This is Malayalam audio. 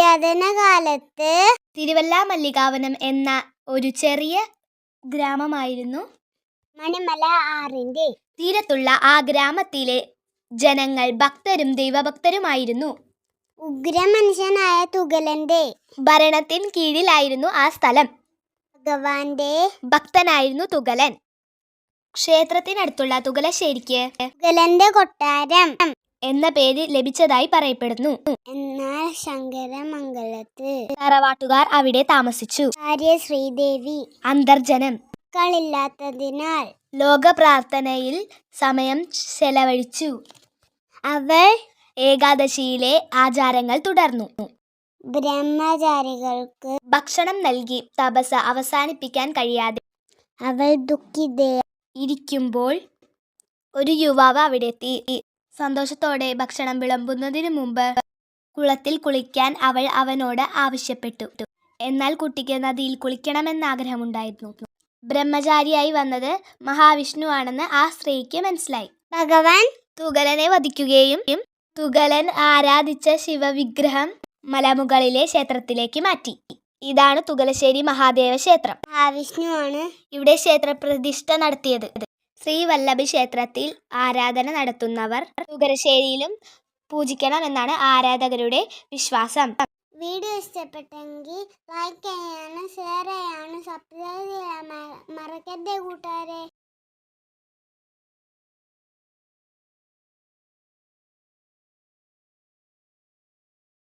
പുരാതന കാലത്ത് തിരുവല്ല മല്ലികാവനം എന്ന ഒരു ചെറിയ ഗ്രാമമായിരുന്നു. മണിമല ആറിന്റെ തീരത്തുള്ള ആ ഗ്രാമത്തിലെ ജനങ്ങൾ ഭക്തരും ദൈവഭക്തരുമായിരുന്നു. ഉഗ്രമനുഷ്യനായ തുകലന്റെ ഭരണത്തിൻ കീഴിലായിരുന്നു ആ സ്ഥലം. ഭഗവാന്റെ ഭക്തനായിരുന്നു തുകലൻ. ക്ഷേത്രത്തിനടുത്തുള്ള തുകലശ്ശേരിക്ക് തുകലന്റെ കൊട്ടാരം. എന്ന പേര് ലഭിച്ചതായി പറയപ്പെടുന്നു. എന്നാൽ ശങ്കരമംഗലത്ത് തറവാട്ടുകാർ അവിടെ താമസിച്ചു. ആര്യ ശ്രീദേവി അന്തർജനം. മക്കളില്ലാത്തതിനാൽ ലോക പ്രാർത്ഥനയിൽ സമയം ചെലവഴിച്ചു. അവർ ഏകാദശിയിലെ ആചാരങ്ങൾ തുടർന്നു. ബ്രഹ്മചാരികൾക്ക് ഭക്ഷണം നൽകി തപസ് അവസാനിപ്പിക്കാൻ കഴിയാതെ അവൾ ദുഃഖിത ഇരിക്കുമ്പോൾ ഒരു യുവാവ് അവിടെ എത്തി സന്തോഷത്തോടെ ഭക്ഷണം വിളമ്പുന്നതിനു മുമ്പ് കുളത്തിൽ കുളിക്കാൻ അവൾ അവനോട് ആവശ്യപ്പെട്ടു. എന്നാൽ കുട്ടിക്ക് നദിയിൽ കുളിക്കണമെന്ന് ആഗ്രഹമുണ്ടായിരുന്നു. ബ്രഹ്മചാരിയായി വന്നത് മഹാവിഷ്ണു ആണെന്ന് ആ സ്ത്രീക്ക് മനസ്സിലായി. ഭഗവാൻ തുകലനെ വധിക്കുകയും തുകലൻ ആരാധിച്ച ശിവവിഗ്രഹം മലമുകളിലെ ക്ഷേത്രത്തിലേക്ക് മാറ്റി. ഇതാണ് തുകലശ്ശേരി മഹാദേവ ക്ഷേത്രം. മഹാവിഷ്ണു ആണ് ഇവിടെ ക്ഷേത്രപ്രതിഷ്ഠ നടത്തിയത്. ശ്രീവല്ലഭി ക്ഷേത്രത്തിൽ ആരാധന നടത്തുന്നവർ തുകലശ്ശേരിയിലും പൂജിക്കണമെന്നാണ് ആരാധകരുടെ വിശ്വാസം. വീഡിയോ ഇഷ്ടപ്പെട്ടെങ്കിൽ ലൈക്ക് ചെയ്യാനും ഷെയർ ചെയ്യാനും സബ്സ്ക്രൈബ് ചെയ്യാൻ മറക്കരുത്